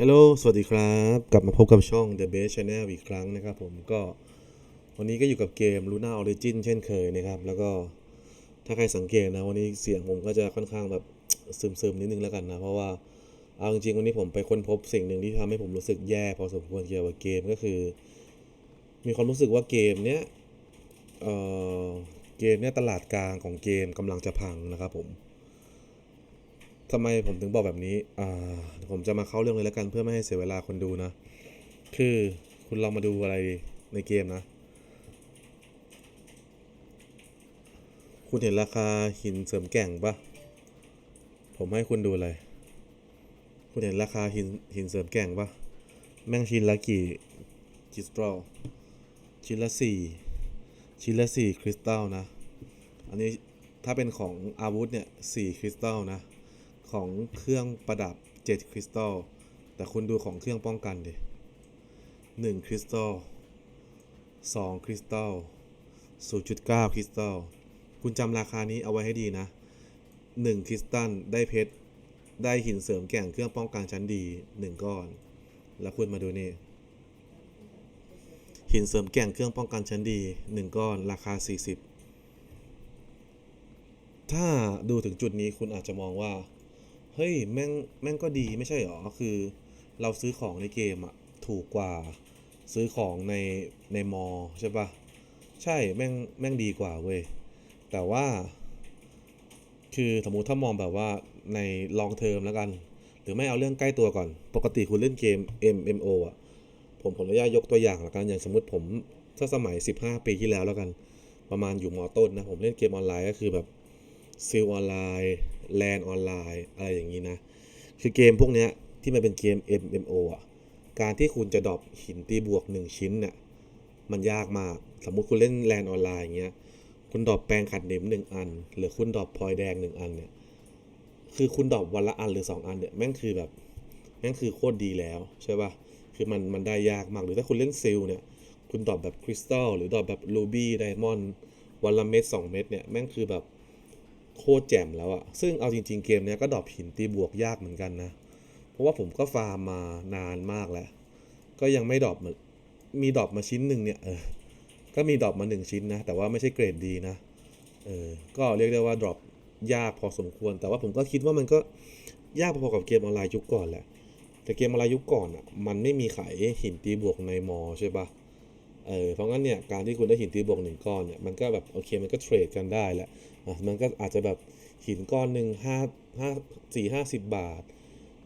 ฮัลโหล สวัสดีครับ กลับมาพบกับช่อง The Base Channel อีกครั้งนะครับผมก็วันนี้ก็อยู่กับเกม Luna Origin เช่นเคยนะครับ แล้วก็ถ้าใครสังเกตนะ วันนี้เสียงผมก็จะค่อนข้างแบบซึมๆนิดนึงแล้วกันนะ เพราะว่าเอาจริงๆวันนี้ผมไปค้นพบสิ่งหนึ่งที่ทำให้ผมรู้สึกแย่พอสมควรเกี่ยวกับเกมก็คือ มีความรู้สึกว่าเกมเนี้ยเออเกมเนี้ยตลาดกลางของเกมกำลังจะพังนะครับผม ทำไมผมถึงบอกแบบนี้ อ่า ผมจะมาเข้าเรื่องเลยแล้วกันเพื่อไม่ให้เสียเวลาคนดูนะ คือคุณลองมาดูอะไรในเกมนะ คุณเห็นราคาหินเสริมแก่งปะผมให้คุณดูอะไรคุณเห็นราคาหินหินเสริมแก่งปะแม่งชิ้นละกี่คริสตัลชิ้นละสี่ชิ้นละสี่คริสตัลนะ อันนี้ถ้าเป็นของอาวุธเนี่ยสี่คริสตัลนะ ของเครื่องประดับ7คริสตัลแต่คุณดูของเครื่องป้องกันดิ1คริสตัล2คริสตัล0.9คริสตัลคุณจำราคานี้เอาไว้ให้ดีนะ1คริสตัลได้เพชรได้หินเสริมแก่งเครื่องป้องกันชั้นดี1ก้อน แล้วคุณมาดูนี่หินเสริมแก่งเครื่องป้องกันชั้นดี1ก้อนราคา 40 ถ้าดูถึงจุดนี้คุณอาจจะมองว่า เฮ้ยแม่งแม่งก็ดีไม่ใช่หรอ คือเราซื้อของในเกมอะถูกกว่าซื้อของในในมอใช่ปะใช่แม่งแม่งดีกว่าเว้ย แต่ว่า คือสมมติถ้ามองแบบว่าในลองเทอมแล้วกัน หรือไม่เอาเรื่องใกล้ตัวก่อน ปกติคุณเล่นเกม MMO อะ ผมผมอนุญาตยกตัวอย่างละกัน อย่างสมมติผมถ้าสมัย 15 ปีที่แล้วแล้วกัน ประมาณอยู่มอต้นนะ ผมเล่นเกมออนไลน์ก็คือแบบซิลออนไลน์ แลนออนไลน์อะไรอย่างนี้นะ คือเกมพวกเนี้ยที่มันเป็นเกม MMO อะ การที่คุณจะดรอปหินตีบวก 1 ชิ้นเนี่ยมันยากมาก สมมุติคุณเล่นแลนออนไลน์อย่างเงี้ย คุณดรอปแปรงขัดเหน็บหนึ่งอัน หรือคุณดรอปพลอยแดงหนึ่งอันเนี่ย คือคุณดรอปวันละอันหรือ 2 อันเนี่ย แม่งคือแบบ แม่งคือโคตรดีแล้วใช่ป่ะ คือมันมันได้ยากมาก หรือถ้าคุณเล่นซิลเนี่ย คุณดรอปแบบคริสตัลหรือดรอปแบบรูบี้ไดมอนด์วันละเม็ดสองเม็ดเนี่ย แม่งคือแบบ โคตรแจ่มแล้วอะซึ่งเอาจริงๆเกมเนี้ยก็ดรอปหินตีบวกยากเหมือนกันนะ เพราะว่าผมก็ฟาร์มมานานมากแล้ว ก็ยังไม่ดรอปมามีดรอปมาชิ้นหนึ่งเนี่ยเออก็มีดรอปมาหนึ่งชิ้นนะ แต่ว่าไม่ใช่เกรดดีนะ เออ ก็เรียกได้ว่าดรอปยากพอสมควร แต่ว่าผมก็คิดว่ามันก็ยากพอๆกับเกมออนไลน์ยุคก่อนแหละ แต่เกมออนไลน์ยุคก่อนอะ มันไม่มีขายหินตีบวกในมอใช่ปะ เออเพราะงั้นเนี่ยการที่คุณได้หินตีบวกหนึ่งก้อนเนี่ยมันก็แบบโอเคมันก็เทรดกันได้แหละมันก็อาจจะแบบหินก้อนหนึ่งห้าห้าสี่ห้าสิบบาท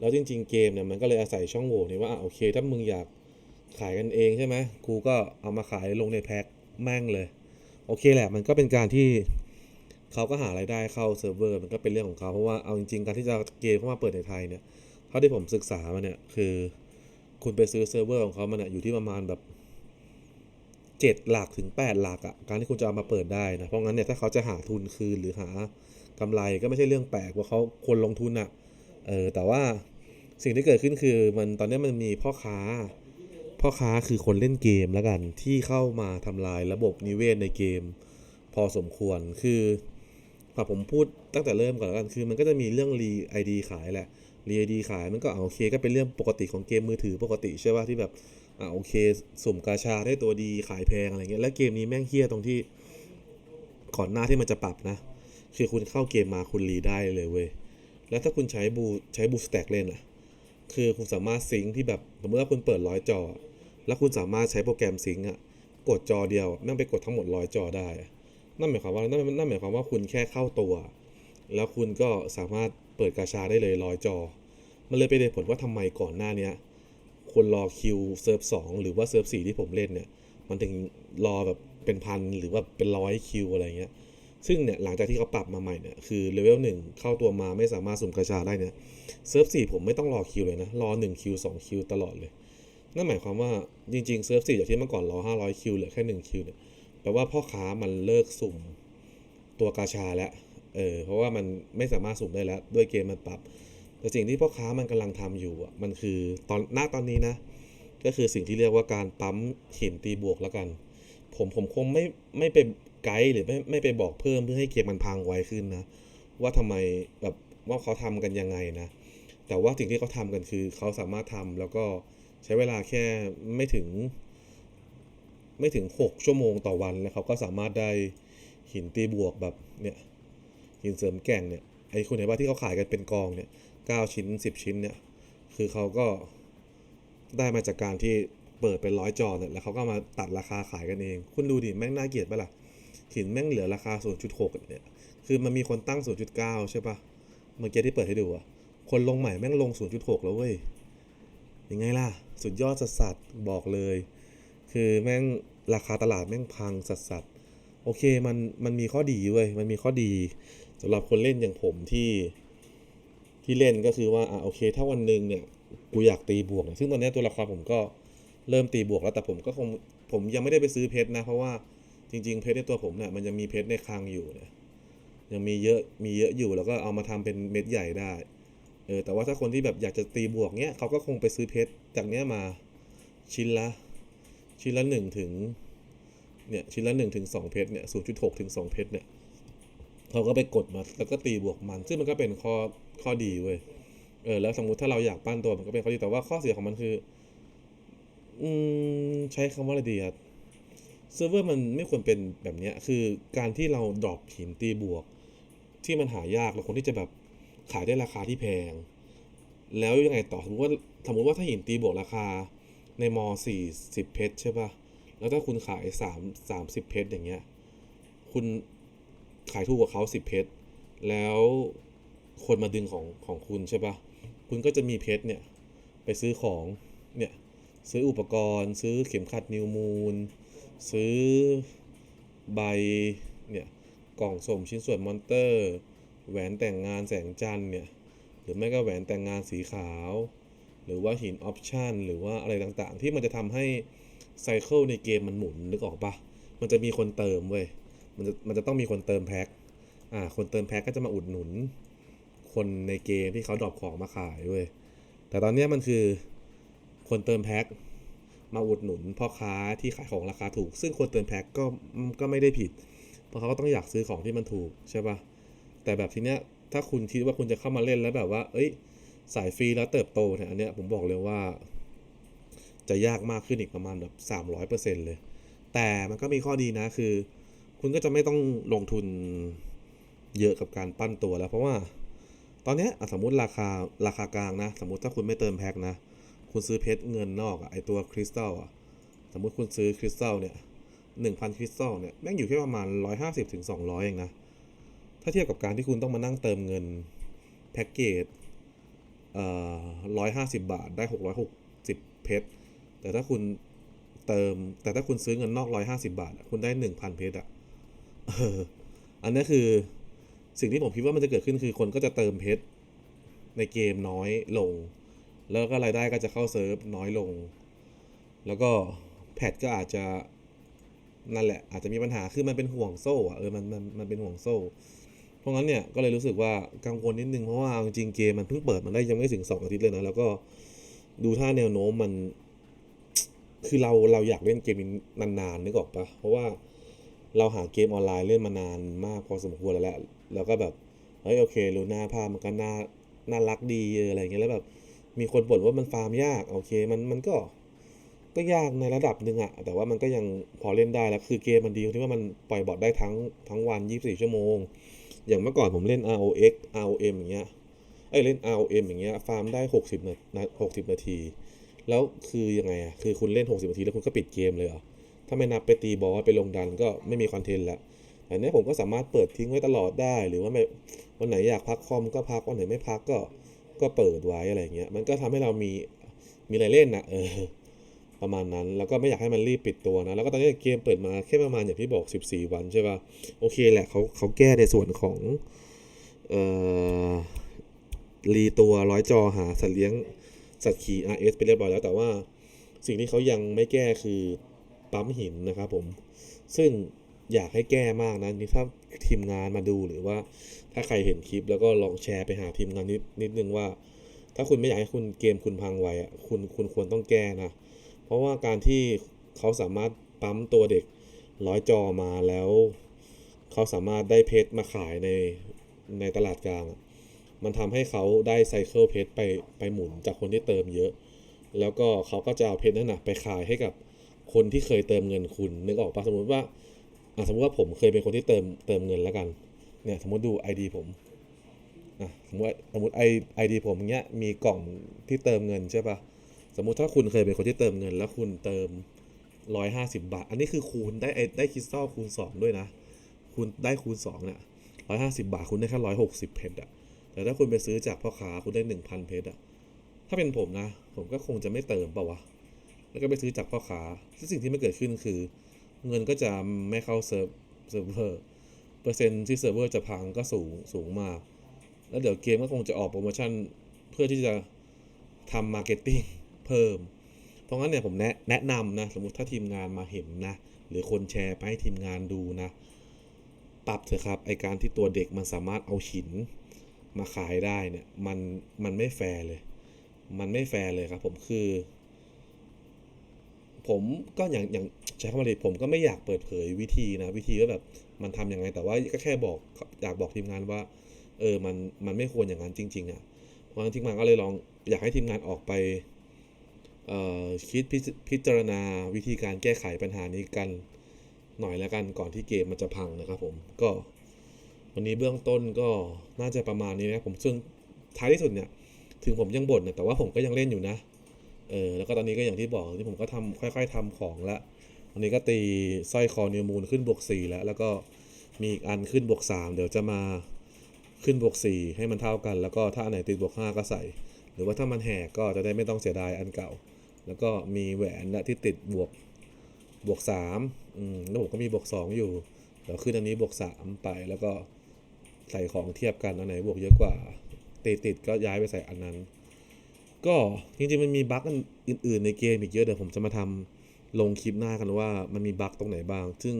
แล้วจริง ๆ เกมเนี่ยมันก็เลยอาศัยช่องโหว่นี้ว่าอะโอเค ถ้ามึงอยากขายกันเองใช่ไหมกูก็เอามาขายลงในแพ็คแม่งเลย โอเคแหละมันก็เป็นการที่เขาก็หารายได้เข้าเซิร์ฟเวอร์มันก็เป็นเรื่องของเขาเพราะว่าเอาจริงๆการที่จะเกมเข้ามาเปิดในไทยเนี่ยเท่าที่ผมศึกษามาเนี่ยคือ คุณไปซื้อเซิร์ฟเวอร์ของเขามันเนี่ยอยู่ที่ประมาณแบบ เจ็ดหลักถึงแปดหลักอะ่ะการที่คุณจะเอามาเปิดได้นะเพราะงั้นเนี่ยถ้าเขาจะหาทุนคืนหรือหากำไรก็ไม่ใช่เรื่องแปลกว่าเขาคนลงทุนอะ่ะเออแต่ว่าสิ่งที่เกิดขึ้นคือมันตอนนี้มันมีพ่อค้า พ่อค้าคือคนเล่นเกมแล้วกันที่เข้ามาทำลายระบบนิเวศในเกม พอสมควรคือพอผมพูดตั้งแต่เริ่มก่อนแล้วกันคือมันก็จะมีเรื่องรีไอดีขายแหละรีไอดีขายมันก็อ่าโอเคก็เป็นเรื่องปกติของเกมมือถือปกติใช่ป่ะที่แบบ อ่าโอเคสุ่มกาชาได้ตัวดีขายแพงอะไรเงี้ยแล้วเกมนี้แม่งเฮี้ยตรงที่ก่อนหน้าที่มันจะปรับนะ คือคุณเข้าเกมมาคุณรีได้เลยเว้ยแล้วถ้าคุณใช้บูใช้บูสแต็กเล่นอะคือคุณสามารถซิงค์ที่แบบสมมติว่าคุณเปิดร้อยจอ แล้วคุณสามารถใช้โปรแกรมซิงค์อะกดจอเดียวแม่งไปกดทั้งหมดร้อยจอได้ นั่นหมายความว่านั่นนั่นหมายความว่าคุณแค่เข้าตัว แล้วคุณก็สามารถเปิดกาชาได้เลยร้อยจอ มันเลยเป็นเหตุผลว่าทำไมก่อนหน้าเนี้ย คนรอคิวเซิร์ฟสองหรือว่าเซิร์ฟสี่ที่ผมเล่นเนี่ย มันถึงรอแบบเป็นพันหรือว่าเป็นร้อยคิวอะไรเงี้ย ซึ่งเนี่ยหลังจากที่เขาปรับมาใหม่เนี่ยคือเลเวลหนึ่งเข้าตัวมาไม่สามารถสุ่มกาชาได้เนี่ยเซิร์ฟสี่ผมไม่ต้องรอคิวเลยนะ รอ1คิว2คิวตลอดเลย นั่นหมายความว่าจริงๆเซิร์ฟสี่จากที่เมื่อก่อนรอ500คิวเหลือแค่1คิวเนี่ยแปลว่าพ่อค้ามันเลิกสุ่มตัวกาชาแล้วเออเพราะว่ามันไม่สามารถสุ่มได้แล้วด้วยเกมมันปรับ แต่สิ่งที่พ่อค้ามันกำลังทำอยู่อะมันคือตอนหน้าตอนนี้นะ ก็คือสิ่งที่เรียกว่าการปั๊มหินตีบวกแล้วกัน ผมผมคงไม่ไม่ไปไกด์หรือไม่ไม่ไปบอกเพิ่มเพื่อให้เกมมันพังไวขึ้นนะ ว่าทำไมแบบว่าเขาทำกันยังไงนะ แต่ว่าสิ่งที่เขาทำกันคือเขาสามารถทำแล้วก็ใช้เวลาแค่ไม่ถึง ไม่ถึง 6 ชั่วโมงต่อวันแล้วเขาก็สามารถได้หินตีบวกแบบเนี่ยหินเสริมแก่งเนี่ย ไอ้คุณเห็นว่าที่เขาขายกันเป็นกองเนี่ย9ชิ้น10ชิ้นเนี่ยคือเขาก็ได้มาจากการที่เปิดเป็นร้อยจอเนี่ยแล้วเขาก็มาตัดราคาขายกันเอง คุณดูดิแม่งน่าเกลียดปะล่ะหินแม่งเหลือราคา 0.6 เนี่ย คือมันมีคนตั้ง 0.9 ใช่ปะเมื่อกี้ที่เปิดให้ดูอะคนลงใหม่แม่งลง 0.6 แล้วเว้ย ยังไงล่ะ สุดยอดสัสๆบอกเลย คือแม่งราคาตลาดแม่งพังสัสสัสโอเคมันมันมีข้อดีเว้ย มันมีข้อดี สำหรับคนเล่นอย่างผมที่ที่เล่นก็คือว่าอะโอเค ถ้าวันหนึ่งเนี่ยกูอยากตีบวกเนี่ยซึ่งตอนนี้ตัวละครผมก็เริ่มตีบวกแล้วแต่ผมก็คงผมยังไม่ได้ไปซื้อเพชรนะ เพราะว่าจริง ๆ เพชรในตัวผมเนี่ยมันยังมีเพชรในคลังอยู่เนี่ยยังมีเยอะมีเยอะอยู่แล้วก็เอามาทำเป็นเม็ดใหญ่ได้เออแต่ว่าถ้าคนที่แบบอยากจะตีบวกเนี้ยเขาก็คงไปซื้อเพชรจากเนี้ยมาชิ้นละ ชิ้นละหนึ่งถึงเนี่ยชิ้นละหนึ่งถึงสองเพชรเนี่ยศูนย์จุดหกถึงสองเพชรเนี่ย เขาก็ไปกดมาแล้วก็ตีบวกมัน ซึ่งมันก็เป็นข้อข้อดีเว้ยเออแล้วสมมุติถ้าเราอยากปั้นตัวมันก็เป็นข้อดีแต่ว่าข้อเสียของมันคือ อืมใช้คำว่าอะไรดีอะเซิร์ฟเวอร์มันไม่ควรเป็นแบบนี้คือการที่เราดรอปหินตีบวก ที่มันหายากแล้วคนที่จะแบบขายได้ราคาที่แพง แล้วยังไงต่อสมมติว่าสมมติว่าถ้าหินตีบวกราคาในมสี่สิบเพชรใช่ป่ะ แล้วถ้าคุณขายสามสามสิบเพชรอย่างเงี้ย คุณ ขายถูกกว่าเขาสิบเพชรแล้วคนมาดึงของของคุณใช่ป่ะคุณก็จะมีเพชรเนี่ยไปซื้อของเนี่ยซื้ออุปกรณ์ ซื้อเข็มขัดนิวมูล ซื้อใบเนี่ยกล่องส่งชิ้นส่วนมอนเตอร์ แหวนแต่งงานแสงจันทร์เนี่ยหรือไม่ก็แหวนแต่งงานสีขาว หรือว่าหินออปชันหรือว่าอะไรต่างๆ ที่มันจะทำให้ไซเคิลในเกมมันหมุนนึกออกปะมันจะมีคนเติมเว้ย มันจะมันจะต้องมีคนเติมแพ็คอ่า คนเติมแพ็คก็จะมาอุดหนุน คนในเกมที่เขาดรอปของมาขายเว้ยแต่ตอนนี้มันคือคนเติมแพ็คมาอุดหนุนพ่อค้าที่ขายของราคาถูก ซึ่งคนเติมแพ็คก็ก็ไม่ได้ผิด เพราะเขาก็ต้องอยากซื้อของที่มันถูกใช่ปะแต่แบบทีเนี้ยถ้าคุณคิดว่าคุณจะเข้ามาเล่นแล้วแบบว่า เอ้ย สายฟรีแล้วเติบโตเนี่ยอันเนี้ยผมบอกเลยว่า จะยากมากขึ้นอีกประมาณแบบสามร้อยเปอร์เซ็นเลย แต่มันก็มีข้อดีนะคือ คุณก็จะไม่ต้องลงทุนเยอะกับการปั้นตัวแล้ว เพราะว่า ตอนนี้สมมติราคาราคากลางนะ สมมติถ้าคุณไม่เติมแพ็คนะ คุณซื้อเพชรเงินนอกไอตัวคริสตัลอะสมมติคุณซื้อคริสตัลเนี่ยหนึ่งพันคริสตัลเนี่ยแม่งอยู่แค่ประมาณร้อยห้าสิบถึงสองร้อยเองนะ ถ้าเทียบกับการที่คุณต้องมานั่งเติมเงินแพ็กเกจร้อยห้าสิบบาทได้หกร้อยหกสิบเพชรแต่ถ้าคุณเติมแต่ถ้าคุณซื้อเงินนอกร้อยห้าสิบาท คุณได้หนึ่งพันเพชรอะ อันนี้คือสิ่งที่ผมคิดว่ามันจะเกิดขึ้นคือคนก็จะเติมเพชรในเกมน้อยลง แล้วก็รายได้ก็จะเข้าเซิร์ฟน้อยลง แล้วก็แพทก็อาจจะนั่นแหละ อาจจะมีปัญหาคือมันเป็นห่วงโซ่อะเออมันมันมันเป็นห่วงโซ่ เพราะงั้นเนี่ยก็เลยรู้สึกว่ากังวลนิดนึงเพราะว่าจริงเกมมันเพิ่งเปิดมาได้ยังไม่ถึงสองอาทิตย์เลยนะแล้วก็ดูท่าแนวโน้มมัน คือเราเราอยากเล่นเกมนานๆนึกออกปะเพราะว่า เราหาเกมออนไลน์เล่นมานานมากพอสมควรแล้วแหละแล้วก็แบบเฮ้ยโอเครูน่าภาพมันก็น่าน่ารักดีอะไรเงี้ยแล้วแบบมีคนบ่นว่ามันฟาร์มยากโอเคมันมันก็ก็ยากในระดับหนึ่งอะแต่ว่ามันก็ยังพอเล่นได้แล้วคือเกมมันดีที่ว่ามันปล่อยบอทได้ทั้งทั้งวัน 24 ชั่วโมง อย่างเมื่อก่อนผมเล่น ROX ROM อย่างเงี้ยเอ้ยเล่น ROM อย่างเงี้ยฟาร์มได้ 60 นาที60 นาที แล้วคือยังไงอะคือคุณเล่น 60 นาทีแล้วคุณก็ปิดเกมเลยเหรอ ถ้าไม่นับไปตีบอสไปลงดันก็ไม่มีคอนเทนต์ละอันนี้ผมก็สามารถเปิดทิ้งไว้ตลอดได้ หรือว่าไม่วันไหนอยากพักคอมก็พักวันไหนไม่พักก็ก็เปิดไว้อะไรเงี้ย มันก็ทำให้เรามีมีอะไรเล่นนะเออประมาณนั้น แล้วก็ไม่อยากให้มันรีบปิดตัวนะ แล้วก็ตอนนี้เกมเปิดมาแค่ประมาณอย่างที่บอก 14 วันใช่ป่ะ โอเคแหละเขาเขาแก้ในส่วนของเอ่อรีตัวร้อยจอหาสัตว์เลี้ยงสัตว์ขี่ RS ไปเรียบร้อยแล้วแต่ว่าสิ่งที่เขายังไม่แก้คือ ปั๊มหินนะครับผม ซึ่งอยากให้แก้มากนะนี่ถ้าทีมงานมาดูหรือว่า ถ้าใครเห็นคลิปแล้วก็ลองแชร์ไปหาทีมงานนิดนิดนึงว่า ถ้าคุณไม่อยากให้คุณเกมคุณพังไวอะคุณคุณควรต้องแก้นะ เพราะว่าการที่เขาสามารถปั๊มตัวเด็กร้อยจอมาแล้ว เขาสามารถได้เพชรมาขายในในตลาดกลาง มันทำให้เขาได้ไซเคิลเพชรไปไปหมุนจากคนที่เติมเยอะ แล้วก็เขาก็จะเอาเพชรนั่นนะไปขายให้กับ คนที่เคยเติมเงินคุณ นึกออกปะสมมติว่าอะสมมติว่าผมเคยเป็นคนที่เติมเติมเงินแล้วกัน เนี่ยสมมติดู ID ผมอะสมมติสมมติไอไอดีผมเนี้ยมีกล่องที่เติมเงินใช่ปะสมมุติถ้าคุณเคยเป็นคนที่เติมเงิน แล้วคุณเติมร้อยห้าสิบบาท อันนี้คือคูณได้ได้คริสตัลคูณสองด้วยนะ คุณได้คูณสองเนี่ยร้อยห้าสิบาทคุณได้แค่ร้อยหกสิบเพชรอะแต่ถ้าคุณไปซื้อจากพ่อค้าคุณได้หนึ่งพันเพชรอะถ้าเป็นผมนะ ผมก็คงจะไม่เติมป่าวะ แล้วก็ไปซื้อจากพ่อค้าซึ่งสิ่งที่ไมันเกิดขึ้นคือ เงินก็จะไม่เข้าเซิร์ฟเซิร์ฟเวอร์เปอร์เซ็นต์ที่เซิร์ฟเวอร์จะพังก็สูงสูงมาก แล้วเดี๋ยวเกมก็คงจะออกโปรโมชั่นเพื่อที่จะทำมาร์เก็ตติ้งเพิ่ม เพราะงั้นเนี่ยผมแนะแนะนำนะสมมติถ้าทีมงานมาเห็นนะ หรือคนแชร์ไปให้ทีมงานดูนะ ปรับเถอะครับไอการที่ตัวเด็กมันสามารถเอาหินมาขายได้เนี่ยมันมันไม่แฟร์เลย มันไม่แฟร์เลยครับผมคือ ผมก็อย่างอย่างใช้คำว่าอะไรผมก็ไม่อยากเปิดเผยวิธีนะ วิธีว่าแบบมันทำยังไงแต่ว่าก็แค่บอกอยากบอกทีมงานว่า เออมันมันไม่ควรอย่างนั้นจริง ๆอะ่ะเพราะงั้นทีมงานก็เลยลองอยากให้ทีมงานออกไปเอ่อคิดพิจพิจารณาวิธีการแก้ไขปัญหานี้กันหน่อยแล้วกันก่อนที่เกมมันจะพังนะครับผมก็วันนี้เบื้องต้นก็น่าจะประมาณนี้นะผมซึ่งท้ายที่สุดเนี่ย ถึงผมยังบ่นนะแต่ว่าผมก็ยังเล่นอยู่นะ เออแล้วก็ตอนนี้ก็อย่างที่บอกที่ผมก็ทำค่อย ๆทำของละวันนี้ก็ตีสร้อยคอนิวมูลขึ้นบวกสี่แล้ว แล้วก็มีอีกอันขึ้นบวกสามเดี๋ยวจะมาขึ้นบวกสี่ให้มันเท่ากัน แล้วก็ถ้าอันไหนติดบวกห้าก็ใส่ หรือว่าถ้ามันแหกก็จะได้ไม่ต้องเสียดายอันเก่า แล้วก็มีแหวนนะที่ติดบวกบวกสามอืมแล้วผมก็มีบวกสองอยู่เดี๋ยวขึ้นอันนี้บวกสามไปแล้วก็ใส่ของเทียบกันอันไหนบวกเยอะกว่าติดติดก็ย้ายไปใส่อันนั้น ก็จริงๆมันมีบั๊กอันอื่นๆในเกมอีกเยอะเดี๋ยวผมจะมาทำลงคลิปหน้ากันว่ามันมีบั๊กตรงไหนบ้าง ซึ่ง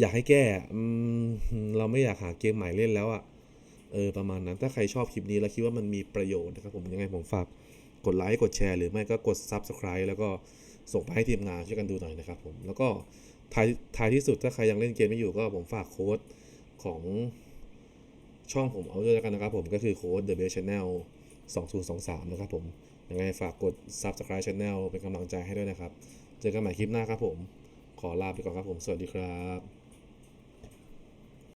อยากให้แก้เราไม่อยากหาเกมใหม่เล่นแล้วอะ่ะเออประมาณนั้นถ้าใครชอบคลิปนี้แล้วคิดว่ามันมีประโยชน์นะครับผมยังไงผมฝากกดไลค์กดแชร์หรือไม่ก็กด Subscribe แล้วก็ส่งไปให้ทีมงานช่วยกันดูหน่อยนะครับผมแล้วก็ท้ายท้ายที่สุดถ้าใครยังเล่นเกมไม่อยู่ก็ผมฝากโค้ดของช่องผมเอาด้วยแล้วกันนะครับผมก็คือโค้ด The Best Channel 2023 นะครับผม ยังไงฝากกด Subscribe Channel เป็นกำลังใจให้ด้วยนะครับ เจอกันใหม่คลิปหน้าครับผม ขอลาไปก่อนครับผม สวัสดีครับ